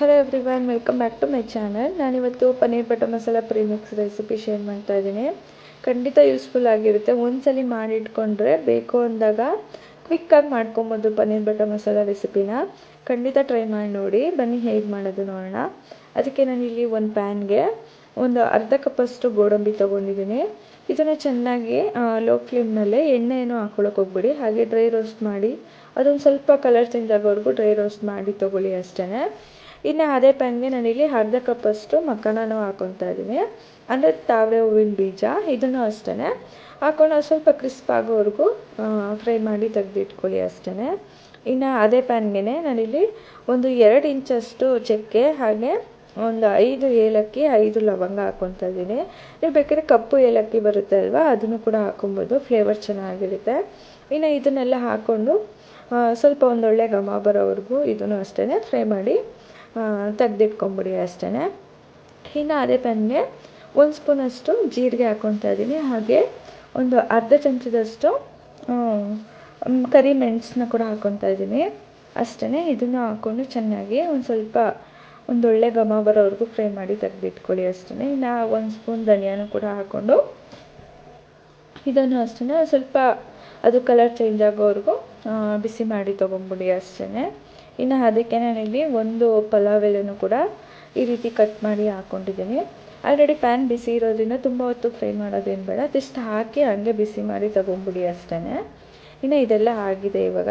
Hello everyone welcome back to my channel ನಾನಿವತ್ತು paneer butter masala premix recipe share ಮಾಡ್ತಾ ಇದ್ದೀನಿ. ಖಂಡಿತ useful ಆಗಿರುತ್ತೆ. ಒಂದ್ಸಲಿ ಮಾಡಿಟ್ಕೊಂಡ್ರೆ ಬೇಕು ಅಂದಾಗ ಕ್ವಿಕ್ಕಾಗಿ ಮಾಡ್ಕೊಬೋದು ಪನ್ನೀರ್ ಬಟರ್ ಮಸಾಲ ರೆಸಿಪಿನ ಖಂಡಿತ ಟ್ರೈ ಮಾಡಿ ನೋಡಿ. ಬನ್ನಿ ಹೇಗೆ ಮಾಡೋದು ನೋಡೋಣ. ಅದಕ್ಕೆ ನಾನಿಲ್ಲಿ ಒಂದು ಪ್ಯಾನ್ಗೆ ಒಂದು ಅರ್ಧ ಕಪ್ಪಷ್ಟು ಗೋಡಂಬಿ ತೊಗೊಂಡಿದ್ದೀನಿ. ಇದನ್ನು ಚೆನ್ನಾಗಿ ಲೋ ಫ್ಲೇಮ್ನಲ್ಲೇ ಎಣ್ಣೆ ಏನು ಹಾಕ್ಕೊಳಕ್ಕೆ ಹೋಗ್ಬಿಡಿ. ಹಾಗೆ ಡ್ರೈ ರೋಸ್ಟ್ ಮಾಡಿ, ಅದೊಂದು ಸ್ವಲ್ಪ ಕಲರ್ ಚೇಂಜ್ ಆಗೋವರೆಗೂ ಡ್ರೈ ರೋಸ್ಟ್ ಮಾಡಿ ತೊಗೊಳ್ಳಿ ಅಷ್ಟೇ ಇನ್ನು ಅದೇ ಪ್ಯಾನ್ಗೆ ನಾನಿಲ್ಲಿ ಅರ್ಧ ಕಪ್ಪಷ್ಟು ಮಕ್ಕಳನ್ನು ಹಾಕೊತಾ ಇದ್ದೀನಿ ಅಂದರೆ ತಾವರೆ ಹೂವಿನ ಬೀಜ, ಇದನ್ನು ಅಷ್ಟೇ ಹಾಕೊಂಡು ಸ್ವಲ್ಪ ಕ್ರಿಸ್ಪ್ ಆಗೋವರೆಗೂ ಫ್ರೈ ಮಾಡಿ ತೆಗೆದಿಟ್ಕೊಳ್ಳಿ ಅಷ್ಟೇ ಇನ್ನು ಅದೇ ಪ್ಯಾನ್ಗೆ ನಾನಿಲ್ಲಿ ಒಂದು ಎರಡು ಇಂಚಷ್ಟು ಚಕ್ಕೆ ಹಾಗೆ ಒಂದು ಐದು ಏಲಕ್ಕಿ, ಐದು ಲವಂಗ ಹಾಕ್ಕೊತಾ ಇದ್ದೀನಿ. ನೀವು ಬೇಕಾದ್ರೆ ಕಪ್ಪು ಏಲಕ್ಕಿ ಬರುತ್ತೆ ಅಲ್ವಾ, ಅದನ್ನು ಕೂಡ ಹಾಕೊಬೋದು ಫ್ಲೇವರ್ ಚೆನ್ನಾಗಿರುತ್ತೆ. ಇನ್ನು ಇದನ್ನೆಲ್ಲ ಹಾಕ್ಕೊಂಡು ಸ್ವಲ್ಪ ಒಂದೊಳ್ಳೆ ಘಮ ಬರೋವರೆಗೂ ಇದನ್ನು ಅಷ್ಟೇ ಫ್ರೈ ಮಾಡಿ ತೆಗ್ದಿಟ್ಕೊಂಬಿಡಿ ಅಷ್ಟೇ ಇನ್ನು ಅದೇ ಪ್ಯಾನ್ಗೆ ಒಂದು ಸ್ಪೂನಷ್ಟು ಜೀರಿಗೆ ಹಾಕ್ಕೊತಾ ಇದ್ದೀನಿ. ಹಾಗೆ ಒಂದು ಅರ್ಧ ಚಮಚದಷ್ಟು ಕರಿ ಮೆಣಸನ್ನ ಕೂಡ ಹಾಕ್ಕೊತಾ ಇದ್ದೀನಿ. ಅಷ್ಟೇ ಇದನ್ನು ಹಾಕ್ಕೊಂಡು ಚೆನ್ನಾಗಿ ಒಂದು ಸ್ವಲ್ಪ ಒಂದೊಳ್ಳೆ ಘಮ ಬರೋವರೆಗೂ ಫ್ರೈ ಮಾಡಿ ತೆಗೆದಿಟ್ಕೊಳ್ಳಿ ಅಷ್ಟೇ ಇನ್ನು ಒಂದು ಸ್ಪೂನ್ ಧನಿಯಾನು ಕೂಡ ಹಾಕ್ಕೊಂಡು ಇದನ್ನು ಅಷ್ಟೇ ಸ್ವಲ್ಪ ಅದು ಕಲರ್ ಚೇಂಜ್ ಆಗೋವರೆಗೂ ಬಿಸಿ ಮಾಡಿ ತೊಗೊಂಬಿಡಿ ಅಷ್ಟೇ ಇನ್ನು ಅದಕ್ಕೆ ನಾನಿಲ್ಲಿ ಒಂದು ಪಲಾವ್ ಎಲೆನೂ ಕೂಡ ಈ ರೀತಿ ಕಟ್ ಮಾಡಿ ಹಾಕ್ಕೊಂಡಿದ್ದೀನಿ ಆಲ್ರೆಡಿ ಪ್ಯಾನ್ ಬಿಸಿ ಇರೋದ್ರಿಂದ ತುಂಬ ಹೊತ್ತು ಫ್ರೈ ಮಾಡೋದೇನು ಬೇಡ ಜಸ್ಟ್ ಹಾಕಿ ಹಂಗೆ ಬಿಸಿ ಮಾಡಿ ತಗೊಂಬಿಡಿ ಅಷ್ಟೇ ಇನ್ನು ಇದೆಲ್ಲ ಆಗಿದೆ ಇವಾಗ.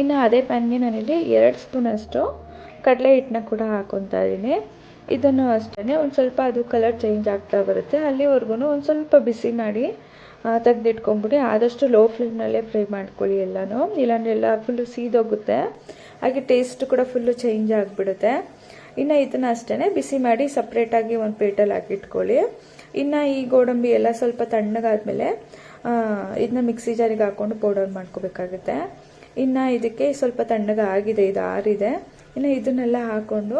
ಇನ್ನು ಅದೇ ಪ್ಯಾನ್ಗೆ ನಾನಿಲ್ಲಿ ಎರಡು ಸ್ಪೂನಷ್ಟು ಕಡಲೆ ಹಿಟ್ಟನ್ನ ಕೂಡ ಹಾಕ್ಕೊತಾ ಇದ್ದೀನಿ. ಇದನ್ನು ಅಷ್ಟೇ ಒಂದು ಸ್ವಲ್ಪ ಅದು ಕಲರ್ ಚೇಂಜ್ ಆಗ್ತಾ ಬರುತ್ತೆ. ಅಲ್ಲಿವರೆಗೂ ಒಂದು ಸ್ವಲ್ಪ ಬಿಸಿ ಮಾಡಿ ತೆಗೆದಿಟ್ಕೊಂಬಿಡಿ ಆದಷ್ಟು ಲೋ ಫ್ಲೇಮ್ನಲ್ಲೇ ಫ್ರೈ ಮಾಡ್ಕೊಳ್ಳಿ ಎಲ್ಲನೂ. ಇಲ್ಲಾಂದ್ರೆ ಎಲ್ಲ ಫುಲ್ಲು ಸೀದೋಗುತ್ತೆ. ಹಾಗೆ ಟೇಸ್ಟ್ ಕೂಡ ಫುಲ್ಲು ಚೇಂಜ್ ಆಗಿಬಿಡುತ್ತೆ. ಇನ್ನು ಇದನ್ನು ಅಷ್ಟೇ ಬಿಸಿ ಮಾಡಿ ಸಪ್ರೇಟಾಗಿ ಒಂದು ಪ್ಲೇಟಲ್ಲಿ ಹಾಕಿಟ್ಕೊಳ್ಳಿ. ಇನ್ನು ಈ ಗೋಡಂಬಿ ಎಲ್ಲ ಸ್ವಲ್ಪ ತಣ್ಣಗಾದ್ಮೇಲೆ ಇದನ್ನ ಮಿಕ್ಸಿ ಜಾರಿಗೆ ಹಾಕ್ಕೊಂಡು ಪೌಡರ್ ಮಾಡ್ಕೋಬೇಕಾಗುತ್ತೆ. ಇನ್ನು ಇದಕ್ಕೆ ಸ್ವಲ್ಪ ತಣ್ಣಗಾಗಿದೆ, ಇದು ಆರಿದೆ. ಇನ್ನು ಇದನ್ನೆಲ್ಲ ಹಾಕ್ಕೊಂಡು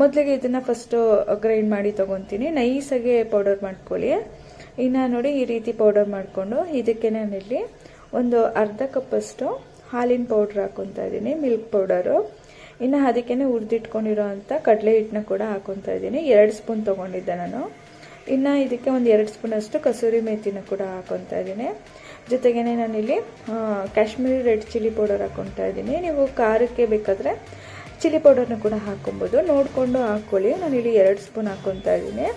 ಮೊದಲಿಗೆ ಇದನ್ನು ಫಸ್ಟು ಗ್ರೈಂಡ್ ಮಾಡಿ ತೊಗೊತೀನಿ. ನೈಸಾಗಿ ಪೌಡರ್ ಮಾಡ್ಕೊಳ್ಳಿ. ಇನ್ನು ನೋಡಿ ಈ ರೀತಿ ಪೌಡರ್ ಮಾಡಿಕೊಂಡು ಇದಕ್ಕೆ ನಾನಿಲ್ಲಿ ಒಂದು ಅರ್ಧ ಕಪ್ಪಷ್ಟು ಹಾಲಿನ ಪೌಡ್ರ್ ಹಾಕೊಂತ ಇದ್ದೀನಿ ಮಿಲ್ಕ್ ಪೌಡರು ಇನ್ನು ಅದಕ್ಕೆ ಹುರಿದಿಟ್ಕೊಂಡಿರೋ ಅಂಥ ಕಡಲೆ ಹಿಟ್ಟನ್ನ ಕೂಡ ಹಾಕ್ಕೊತಾ ಇದ್ದೀನಿ. ಎರಡು ಸ್ಪೂನ್ ತೊಗೊಂಡಿದ್ದೆ ನಾನು. ಇನ್ನು ಇದಕ್ಕೆ ಒಂದು ಎರಡು ಸ್ಪೂನಷ್ಟು ಕಸೂರಿ ಮೇಥಿನ ಕೂಡ ಹಾಕೊತ ಇದ್ದೀನಿ. ಜೊತೆಗೇ ನಾನಿಲ್ಲಿ ಕಾಶ್ಮೀರಿ ರೆಡ್ ಚಿಲ್ಲಿ ಪೌಡರ್ ಹಾಕೊತ ಇದ್ದೀನಿ. ನೀವು ಖಾರಕ್ಕೆ ಬೇಕಾದರೆ ಚಿಲ್ಲಿ ಪೌಡರ್ನ ಕೂಡ ಹಾಕ್ಕೊಬೋದು ನೋಡಿಕೊಂಡು ಹಾಕ್ಕೊಳ್ಳಿ ಇಲ್ಲಿ ಎರಡು ಸ್ಪೂನ್ ಹಾಕ್ಕೊತಾ ಇದ್ದೀನಿ.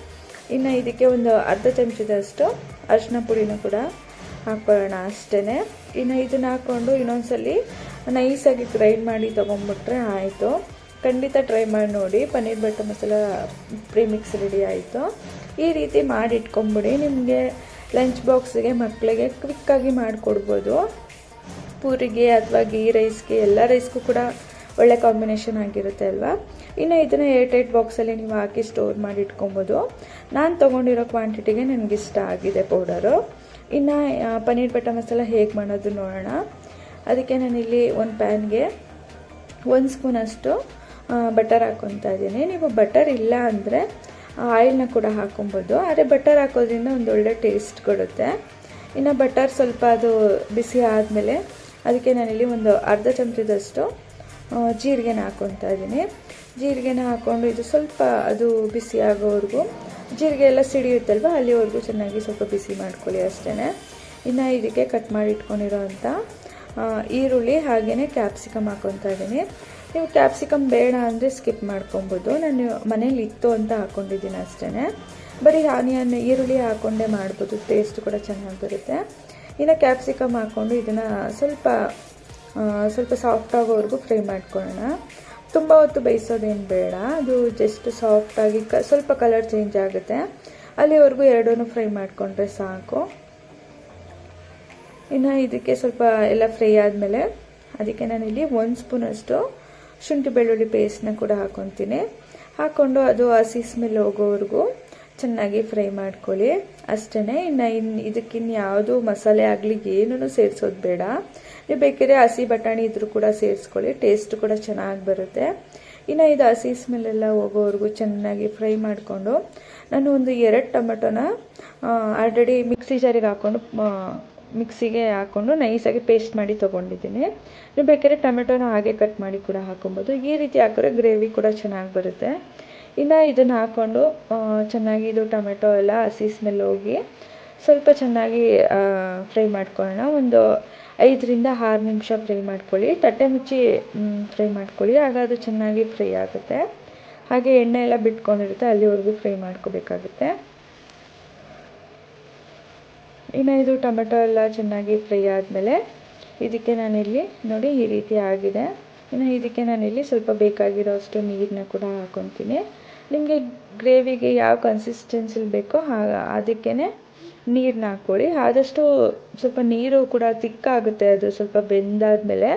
ಇನ್ನು ಇದಕ್ಕೆ ಒಂದು ಅರ್ಧ ಚಮಚದಷ್ಟು ಅರಿಶಿನ ಪುಡಿನೂ ಕೂಡ ಹಾಕ್ಕೊಳ್ಳೋಣ ಅಷ್ಟೇ ಇನ್ನು ಇದನ್ನು ಹಾಕ್ಕೊಂಡು ಇನ್ನೊಂದ್ಸಲಿ ನೈಸಾಗಿ ಗ್ರೈಂಡ್ ಮಾಡಿ ತೊಗೊಂಬಿಟ್ರೆ ಆಯಿತು. ಖಂಡಿತ ಟ್ರೈ ಮಾಡಿ ನೋಡಿ. Paneer butter masala premix ready ಆಯಿತು. ಈ ರೀತಿ ಮಾಡಿ ಇಟ್ಕೊಂಬಿಡಿ. ನಿಮಗೆ ಲಂಚ್ ಬಾಕ್ಸ್ಗೆ ಮಕ್ಕಳಿಗೆ ಕ್ವಿಕ್ಕಾಗಿ ಮಾಡಿಕೊಡ್ಬೋದು. ಪೂರಿಗೆ ಅಥವಾ ಗೀ ರೈಸ್ಗೆ ಎಲ್ಲ ರೈಸ್ಗೂ ಕೂಡ ಒಳ್ಳೆ ಕಾಂಬಿನೇಷನ್ ಆಗಿರುತ್ತೆ ಅಲ್ವಾ? ಇನ್ನು ಇದನ್ನು ಏಟ್ ಬಾಕ್ಸಲ್ಲಿ ನೀವು ಹಾಕಿ ಸ್ಟೋರ್ ಮಾಡಿ ಇಟ್ಕೊಬೋದು. ನಾನು ತೊಗೊಂಡಿರೋ ಕ್ವಾಂಟಿಟಿಗೆ ಇಷ್ಟ ಆಗಿದೆ ಪೌಡರು ಇನ್ನು ಪನ್ನೀರ್ ಬಟರ್ ಮಸಾಲ ಹೇಗೆ ಮಾಡೋದು ನೋಡೋಣ. ಅದಕ್ಕೆ ನಾನಿಲ್ಲಿ ಒಂದು ಪ್ಯಾನ್ಗೆ ಒಂದು ಸ್ಪೂನಷ್ಟು ಬಟರ್ ಹಾಕ್ಕೊತಾ ಇದ್ದೀನಿ. ನೀವು ಬಟರ್ ಇಲ್ಲ ಅಂದರೆ ಆಯಿಲ್ನ ಕೂಡ ಹಾಕೊಬೋದು. ಆದರೆ ಬಟರ್ ಹಾಕೋದ್ರಿಂದ ಒಂದು ಒಳ್ಳೆ ಟೇಸ್ಟ್ ಕೊಡುತ್ತೆ. ಇನ್ನು ಬಟರ್ ಸ್ವಲ್ಪ ಅದು ಬಿಸಿ ಆದಮೇಲೆ, ಅದಕ್ಕೆ ನಾನಿಲ್ಲಿ ಒಂದು ಅರ್ಧ ಚಮಚದಷ್ಟು ಜೀರಿಗೆನ ಹಾಕ್ಕೊತಾ ಇದ್ದೀನಿ. ಜೀರಿಗೆನ ಹಾಕ್ಕೊಂಡು ಇದು ಸ್ವಲ್ಪ ಅದು ಬಿಸಿ ಆಗೋವರೆಗೂ, ಜೀರಿಗೆ ಎಲ್ಲ ಸಿಡಿಯುತ್ತಲ್ವ, ಅಲ್ಲಿವರೆಗೂ ಚೆನ್ನಾಗಿ ಸ್ವಲ್ಪ ಬಿಸಿ ಮಾಡ್ಕೊಳ್ಳಿ ಅಷ್ಟೇ ಇನ್ನು ಇದಕ್ಕೆ ಕಟ್ ಮಾಡಿ ಇಟ್ಕೊಂಡಿರೋ ಅಂಥ ಈರುಳ್ಳಿ ಹಾಗೆಯೇ ಕ್ಯಾಪ್ಸಿಕಮ್ ಹಾಕೊತಾ ಇದ್ದೀನಿ. ನೀವು ಕ್ಯಾಪ್ಸಿಕಮ್ ಬೇಡ ಅಂದರೆ ಸ್ಕಿಪ್ ಮಾಡ್ಕೊಬೋದು ನಾನು ಮನೇಲಿ ಇತ್ತು ಅಂತ ಹಾಕ್ಕೊಂಡಿದ್ದೀನಿ ಅಷ್ಟೇ ಬರೀ ಆನಿಯನ್ ಈರುಳ್ಳಿ ಹಾಕ್ಕೊಂಡೇ ಮಾಡ್ಬೋದು. ಟೇಸ್ಟ್ ಕೂಡ ಚೆನ್ನಾಗಿ ಬರುತ್ತೆ. ಇನ್ನು ಕ್ಯಾಪ್ಸಿಕಮ್ ಹಾಕ್ಕೊಂಡು ಇದನ್ನು ಸ್ವಲ್ಪ ಸ್ವಲ್ಪ ಸಾಫ್ಟ್ ಆಗೋವರೆಗೂ ಫ್ರೈ ಮಾಡ್ಕೊಳ್ಳೋಣ. ತುಂಬ ಹೊತ್ತು ಬೇಯಿಸೋದೇನು ಬೇಡ. ಅದು ಜಸ್ಟ್ ಸಾಫ್ಟಾಗಿ ಕ, ಸ್ವಲ್ಪ ಕಲರ್ ಚೇಂಜ್ ಆಗುತ್ತೆ. ಅಲ್ಲಿವರೆಗೂ ಎರಡೂ ಫ್ರೈ ಮಾಡಿಕೊಂಡ್ರೆ ಸಾಕು. ಇನ್ನು ಇದಕ್ಕೆ ಸ್ವಲ್ಪ ಎಲ್ಲ ಫ್ರೈ ಆದಮೇಲೆ ಅದಕ್ಕೆ ನಾನಿಲ್ಲಿ ಒಂದು ಸ್ಪೂನಷ್ಟು ಶುಂಠಿ ಬೆಳ್ಳುಳ್ಳಿ ಪೇಸ್ಟ್ನ ಕೂಡ ಹಾಕೊತೀನಿ. ಹಾಕ್ಕೊಂಡು ಅದು ಹಸಿ ಸ್ಮೆಲ್ ಹೋಗೋವರೆಗೂ ಚೆನ್ನಾಗಿ ಫ್ರೈ ಮಾಡ್ಕೊಳ್ಳಿ. ಅಷ್ಟೇ ಇನ್ನು ಇನ್ನು ಇದಕ್ಕಿನ್ನು ಯಾವುದು ಮಸಾಲೆ ಆಗಲಿ ಏನೂ ಸೇರಿಸೋದು ಬೇಡ. ನೀವು ಬೇಕಿದ್ರೆ ಹಸಿ ಬಟಾಣಿ ಇದ್ರೂ ಕೂಡ ಸೇರಿಸ್ಕೊಳ್ಳಿ, ಟೇಸ್ಟ್ ಕೂಡ ಚೆನ್ನಾಗಿ ಬರುತ್ತೆ. ಇನ್ನು ಇದು ಹಸಿ ಸ್ಮೆಲ್ಲೆಲ್ಲ ಹೋಗೋವರೆಗೂ ಚೆನ್ನಾಗಿ ಫ್ರೈ ಮಾಡಿಕೊಂಡು, ನಾನು ಒಂದು ಎರಡು ಟೊಮೆಟೊನ ಆಲ್ರೆಡಿ ಮಿಕ್ಸಿ ಜಾರಿಗೆ ಹಾಕ್ಕೊಂಡು ಮಿಕ್ಸಿಗೆ ಹಾಕ್ಕೊಂಡು ನೈಸಾಗಿ ಪೇಸ್ಟ್ ಮಾಡಿ ತೊಗೊಂಡಿದ್ದೀನಿ. ನೀವು ಬೇಕಾದ್ರೆ ಟೊಮೆಟೊನ ಹಾಗೆ ಕಟ್ ಮಾಡಿ ಕೂಡ ಹಾಕೊಬೋದು. ಈ ರೀತಿ ಹಾಕಿದ್ರೆ ಗ್ರೇವಿ ಕೂಡ ಚೆನ್ನಾಗಿ ಬರುತ್ತೆ. ಇನ್ನು ಇದನ್ನು ಹಾಕ್ಕೊಂಡು ಚೆನ್ನಾಗಿ ಇದು ಟೊಮೆಟೊ ಎಲ್ಲ ಹಸಿ ಸ್ಮೆಲ್ ಹೋಗಿ ಸ್ವಲ್ಪ ಚೆನ್ನಾಗಿ ಫ್ರೈ ಮಾಡ್ಕೊಳ್ಳೋಣ. ಒಂದು ಐದರಿಂದ ಆರು ನಿಮಿಷ ಫ್ರೈ ಮಾಡ್ಕೊಳ್ಳಿ. ತಟ್ಟೆ ಮುಚ್ಚಿ ಫ್ರೈ ಮಾಡ್ಕೊಳ್ಳಿ. ಆಗ ಅದು ಚೆನ್ನಾಗಿ ಫ್ರೈ ಆಗುತ್ತೆ. ಹಾಗೆ ಎಣ್ಣೆ ಎಲ್ಲ ಬಿಟ್ಕೊಂಡಿರುತ್ತೆ, ಅಲ್ಲಿವರೆಗೂ ಫ್ರೈ ಮಾಡ್ಕೋಬೇಕಾಗುತ್ತೆ. ಇನ್ನು ಇದು ಟೊಮೆಟೊ ಎಲ್ಲ ಚೆನ್ನಾಗಿ ಫ್ರೈ ಆದಮೇಲೆ ಇದಕ್ಕೆ ನಾನಿಲ್ಲಿ, ನೋಡಿ ಈ ರೀತಿ ಆಗಿದೆ. ಇನ್ನು ಇದಕ್ಕೆ ನಾನಿಲ್ಲಿ ಸ್ವಲ್ಪ ಬೇಕಾಗಿರೋ ಅಷ್ಟು ನೀರನ್ನ ಕೂಡ ಹಾಕೊತೀನಿ. ನಿಮಗೆ ಗ್ರೇವಿಗೆ ಯಾವ ಕನ್ಸಿಸ್ಟೆನ್ಸಿಲಿ ಬೇಕೋ ಅದಕ್ಕೇ ನೀರನ್ನ ಹಾಕ್ಕೊಳ್ಳಿ. ಆದಷ್ಟು ಸ್ವಲ್ಪ ನೀರು ಕೂಡ ತಿಕ್ಕಾಗುತ್ತೆ. ಅದು ಸ್ವಲ್ಪ ಬೆಂದಾದಮೇಲೆ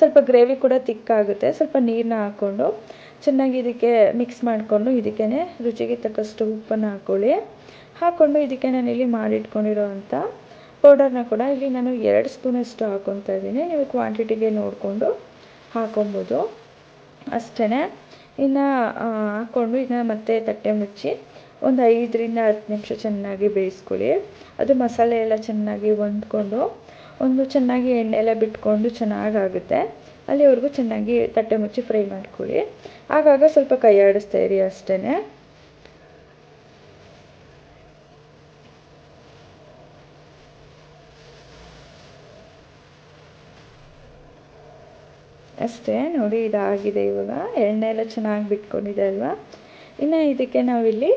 ಸ್ವಲ್ಪ ಗ್ರೇವಿ ಕೂಡ ತಿಕ್ಕಾಗುತ್ತೆ. ಸ್ವಲ್ಪ ನೀರನ್ನ ಹಾಕ್ಕೊಂಡು ಚೆನ್ನಾಗಿ ಇದಕ್ಕೆ ಮಿಕ್ಸ್ ಮಾಡಿಕೊಂಡು ಇದಕ್ಕೇ ರುಚಿಗೆ ತಕ್ಕಷ್ಟು ಉಪ್ಪನ್ನು ಹಾಕ್ಕೊಳ್ಳಿ. ಹಾಕ್ಕೊಂಡು ಇದಕ್ಕೆ ನಾನು ಇಲ್ಲಿ ಮಾಡಿಟ್ಕೊಂಡಿರೋವಂಥ ಪೌಡರ್ನ ಕೂಡ ಇಲ್ಲಿ ನಾನು ಎರಡು ಸ್ಪೂನಷ್ಟು ಹಾಕ್ಕೊತಾ ಇದ್ದೀನಿ. ನೀವು ಕ್ವಾಂಟಿಟಿಗೆ ನೋಡಿಕೊಂಡು ಹಾಕ್ಕೊಬೋದು. ಅಷ್ಟೇ ಇನ್ನು ಹಾಕ್ಕೊಂಡು ಇನ್ನು ಮತ್ತೆ ತಟ್ಟೆ ಮುಚ್ಚಿ ಒಂದು ಐದರಿಂದ ಹತ್ತು ನಿಮಿಷ ಚೆನ್ನಾಗಿ ಬೇಯಿಸ್ಕೊಳ್ಳಿ. ಅದು ಮಸಾಲೆ ಎಲ್ಲ ಚೆನ್ನಾಗಿ ಹೊಂದ್ಕೊಂಡು, ಒಂದು ಚೆನ್ನಾಗಿ ಎಣ್ಣೆ ಎಲ್ಲ ಬಿಟ್ಕೊಂಡು ಚೆನ್ನಾಗಾಗುತ್ತೆ. ಅಲ್ಲಿವರೆಗೂ ಚೆನ್ನಾಗಿ ತಟ್ಟೆ ಮುಚ್ಚಿ ಫ್ರೈ ಮಾಡ್ಕೊಳ್ಳಿ. ಆಗಾಗ ಸ್ವಲ್ಪ ಕೈ ಆಡಿಸ್ತಾ ಇರಿ ಅಷ್ಟೇ ಅಷ್ಟೇ, ನೋಡಿ ಇದಾಗಿದೆ ಇವಾಗ. ಎಣ್ಣೆ ಎಲ್ಲ ಚೆನ್ನಾಗಿ ಬಿಟ್ಕೊಂಡಿದೆ ಅಲ್ವಾ? ಇನ್ನು ಇದಕ್ಕೆ ನಾವಿಲ್ಲಿ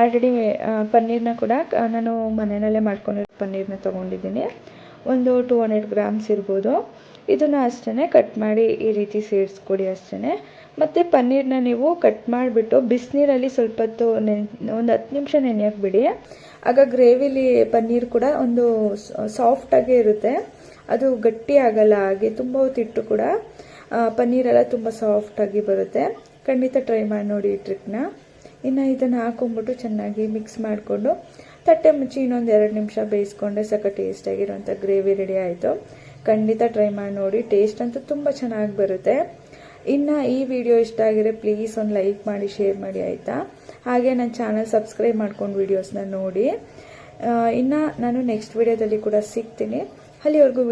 ಆಲ್ರೆಡಿ ಪನ್ನೀರನ್ನ ಕೂಡ ನಾನು ಮನೆಯಲ್ಲೇ ಮಾಡ್ಕೊಂಡಿರೋ ಪನ್ನೀರನ್ನ ತೊಗೊಂಡಿದ್ದೀನಿ. ಒಂದು ಟೂ ಹಂಡ್ರೆಡ್ ಗ್ರಾಮ್ಸ್ ಇರ್ಬೋದು. ಇದನ್ನು ಅಷ್ಟೇ ಕಟ್ ಮಾಡಿ ಈ ರೀತಿ ಸೇರಿಸ್ಕೊಡಿ ಅಷ್ಟೇ ಮತ್ತು ಪನ್ನೀರನ್ನ ನೀವು ಕಟ್ ಮಾಡಿಬಿಟ್ಟು ಬಿಸಿನೀರಲ್ಲಿ ಸ್ವಲ್ಪ ಹೊತ್ತು ನೆನ್, ಒಂದು ಹತ್ತು ನಿಮಿಷ ನೆನೆಯೋಕೆ ಬಿಡಿ. ಆಗ ಗ್ರೇವಿಲಿ ಪನ್ನೀರ್ ಕೂಡ ಒಂದು ಸಾಫ್ಟಾಗೇ ಇರುತ್ತೆ. ಅದು ಗಟ್ಟಿ ಆಗಲ್ಲ, ಹಾಗೆ ತುಂಬ ಹೊತ್ತಿಟ್ಟು ಕೂಡ ಪನ್ನೀರೆಲ್ಲ ತುಂಬ ಸಾಫ್ಟಾಗಿ ಬರುತ್ತೆ. ಖಂಡಿತ ಟ್ರೈ ಮಾಡಿ ನೋಡಿ ಈ ಟ್ರಿಕ್ನ ಇನ್ನು ಇದನ್ನು ಹಾಕೊಂಡ್ಬಿಟ್ಟು ಚೆನ್ನಾಗಿ ಮಿಕ್ಸ್ ಮಾಡಿಕೊಂಡು ತಟ್ಟೆ ಮುಚ್ಚಿ ಇನ್ನೊಂದು ಎರಡು ನಿಮಿಷ ಬೇಯಿಸ್ಕೊಂಡ್ರೆ ಸಕ ಟೇಸ್ಟಾಗಿರೋಂಥ ಗ್ರೇವಿ ರೆಡಿ ಆಯಿತು. ಖಂಡಿತ ಟ್ರೈ ಮಾಡಿ ನೋಡಿ ಟೇಸ್ಟ್ ಅಂತೂ ತುಂಬ ಚೆನ್ನಾಗಿ ಬರುತ್ತೆ. ಇನ್ನು ಈ ವಿಡಿಯೋ ಇಷ್ಟ ಆಗಿದ್ರೆ ಪ್ಲೀಸ್ ಒಂದು ಲೈಕ್ ಮಾಡಿ ಶೇರ್ ಮಾಡಿ ಆಯಿತಾ? ಹಾಗೆ ನನ್ನ ಚಾನಲ್ ಸಬ್ಸ್ಕ್ರೈಬ್ ಮಾಡ್ಕೊಂಡು ವೀಡಿಯೋಸ್ನ ನೋಡಿ. ಇನ್ನು ನಾನು ನೆಕ್ಸ್ಟ್ ವಿಡಿಯೋದಲ್ಲಿ ಕೂಡ ಸಿಗ್ತೀನಿ. ಅಲ್ಲಿವರೆಗೂ